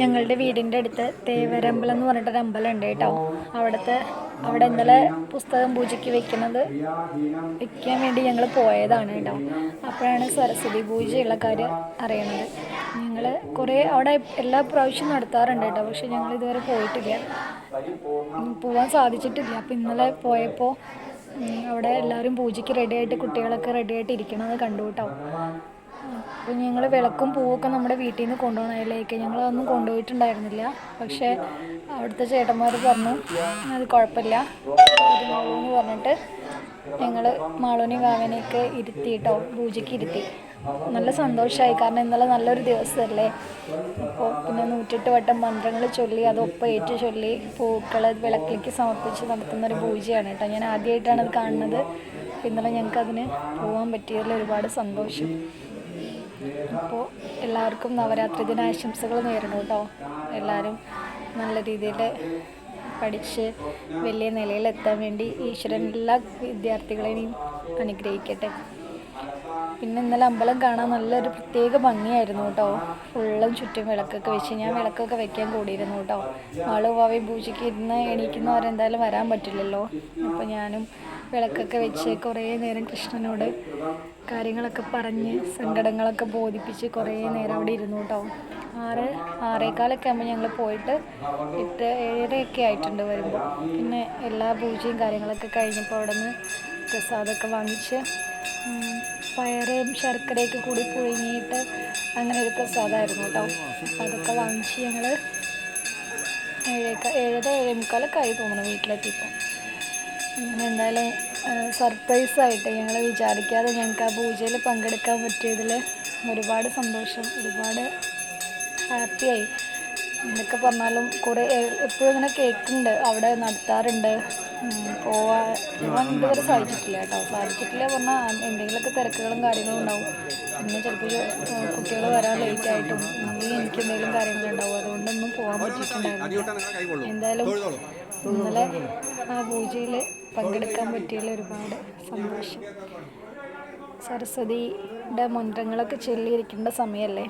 ഞങ്ങളുടെ വീടിന്റെ അടുത്ത് തേവരമ്പലം എന്ന് പറഞ്ഞിട്ടൊരു അമ്പലം ഉണ്ട് കേട്ടോ. അവിടുത്തെ അവിടെ ഇന്നലെ പുസ്തകം പൂജയ്ക്ക് വെക്കുന്നത് വെക്കാൻ വേണ്ടി ഞങ്ങൾ പോയതാണ് കേട്ടോ. അപ്പോഴാണ് സരസ്വതി പൂജയുള്ള കാര്യം അറിയുന്നത്. ഞങ്ങൾ കുറേ അവിടെ എല്ലാ പ്രാവശ്യവും നടത്താറുണ്ട് കേട്ടോ പക്ഷെ ഞങ്ങൾ ഇതുവരെ പോയിട്ടില്ല. പോകാൻ സാധിച്ചിട്ടില്ല. അപ്പോൾ ഇന്നലെ പോയപ്പോൾ അവിടെ എല്ലാവരും പൂജയ്ക്ക് റെഡിയായിട്ട് കുട്ടികളൊക്കെ റെഡിയായിട്ട് ഇരിക്കണത് കണ്ടു കേട്ടോ. അപ്പോൾ ഞങ്ങൾ വിളക്കും പൂവൊക്കെ നമ്മുടെ വീട്ടിൽ നിന്ന് കൊണ്ടുപോകണതിലേക്ക് ഞങ്ങളതൊന്നും കൊണ്ടുപോയിട്ടുണ്ടായിരുന്നില്ല. പക്ഷേ അവിടുത്തെ ചേട്ടന്മാർ പറഞ്ഞു അത് കുഴപ്പമില്ല. എന്ന് പറഞ്ഞിട്ട് ഞങ്ങൾ മാളൂനി കാവനെയൊക്കെ ഇരുത്തി കേട്ടോ പൂജയ്ക്ക് ഇരുത്തി. നല്ല സന്തോഷമായി കാരണം ഇന്നലെ നല്ലൊരു ദിവസമല്ലേ അപ്പോൾ പിന്നെ നൂറ്റെട്ട് വട്ടം മന്ത്രങ്ങൾ ചൊല്ലി അതൊപ്പം ഏറ്റു ചൊല്ലി പൂക്കൾ വിളക്കിലേക്ക് സമർപ്പിച്ച് നടത്തുന്ന ഒരു പൂജയാണ് കേട്ടോ. ഞാൻ ആദ്യമായിട്ടാണ് അത് കാണുന്നത്. ഇന്നലെ ഞങ്ങൾക്ക് അതിന് പോകാൻ പറ്റിയതിൽ ഒരുപാട് സന്തോഷം. അപ്പോൾ എല്ലാവർക്കും നവരാത്രി ദിന ആശംസകൾ നേരണം കേട്ടോ. എല്ലാവരും നല്ല രീതിയിൽ പഠിച്ച് വലിയ നിലയിലെത്താൻ വേണ്ടി ഈശ്വരൻ എല്ലാ വിദ്യാർത്ഥികളെയും അനുഗ്രഹിക്കട്ടെ. പിന്നെ ഇന്നലെ അമ്പലം കാണാൻ നല്ലൊരു പ്രത്യേക ഭംഗിയായിരുന്നു കേട്ടോ. ഫുള്ളും ചുറ്റും വിളക്കൊക്കെ വെച്ച് ഞാൻ വിളക്കൊക്കെ വെക്കാൻ കൂടിയിരുന്നു കേട്ടോ. ആൾ ഭാവി പൂജയ്ക്ക് ഇരുന്ന് എണീക്കുന്നവരെന്തായാലും വരാൻ പറ്റില്ലല്ലോ. അപ്പോൾ ഞാനും വിളക്കൊക്കെ വെച്ച് കുറേ നേരം കൃഷ്ണനോട് കാര്യങ്ങളൊക്കെ പറഞ്ഞ് സങ്കടങ്ങളൊക്കെ ബോധിപ്പിച്ച് കുറേ നേരം അവിടെ ഇരുന്നു കേട്ടോ. ആറ് ആറേക്കാലൊക്കെ ആകുമ്പോൾ ഞങ്ങൾ പോയിട്ട് എട്ട് ഏഴരയൊക്കെ ആയിട്ടുണ്ട് വരുമ്പോൾ. പിന്നെ എല്ലാ പൂജയും കാര്യങ്ങളൊക്കെ കഴിഞ്ഞപ്പോൾ അവിടെ നിന്ന് പ്രസാദമൊക്കെ വാങ്ങിച്ച് പയറും ശർക്കരയൊക്കെ കൂടി പുഴുങ്ങിയിട്ട് അങ്ങനെ ഒരു പ്രസാദമായിരുന്നു കേട്ടോ. അതൊക്കെ വാങ്ങിച്ച് ഞങ്ങൾ ഏഴേക്കാൾ ഏഴര ഏഴേ മുക്കാലൊക്കെ ആയി തോന്നുന്നു വീട്ടിലെത്തിയപ്പോൾ. അങ്ങനെ എന്തായാലും സർപ്രൈസായിട്ട് ഞങ്ങൾ വിചാരിക്കാതെ ഞങ്ങൾക്ക് ആ പൂജയിൽ പങ്കെടുക്കാൻ പറ്റിയതിൽ ഒരുപാട് സന്തോഷം ഒരുപാട് ഹാപ്പിയായി എന്നൊക്കെ പറഞ്ഞാലും കുറെ എപ്പോഴും ഇങ്ങനെ കേൾക്കുന്നുണ്ട് അവിടെ നടത്താറുണ്ട്. പോവാ പോവാൻ ഇതുവരെ സാധിച്ചിട്ടില്ല കേട്ടോ. സാധിച്ചിട്ടില്ല പറഞ്ഞാൽ എന്തെങ്കിലുമൊക്കെ തിരക്കുകളും കാര്യങ്ങളും ഉണ്ടാവും. പിന്നെ ചിലപ്പോൾ കുട്ടികൾ വരാൻ ലേറ്റ് ആയിട്ടും അല്ലെങ്കിൽ എനിക്ക് എന്തെങ്കിലും കാര്യങ്ങളുണ്ടാവും അതുകൊണ്ടൊന്നും പോകാൻ പറ്റിയിട്ടുണ്ടായിരുന്നു എന്തായാലും ഇന്നലെ ആ പൂജയിൽ പങ്കെടുക്കാൻ പറ്റിയതിൽ ഒരുപാട് സന്തോഷം. സരസ്വതിയുടെ മന്ത്രങ്ങളൊക്കെ ചൊല്ലിയിരിക്കേണ്ട സമയമല്ലേ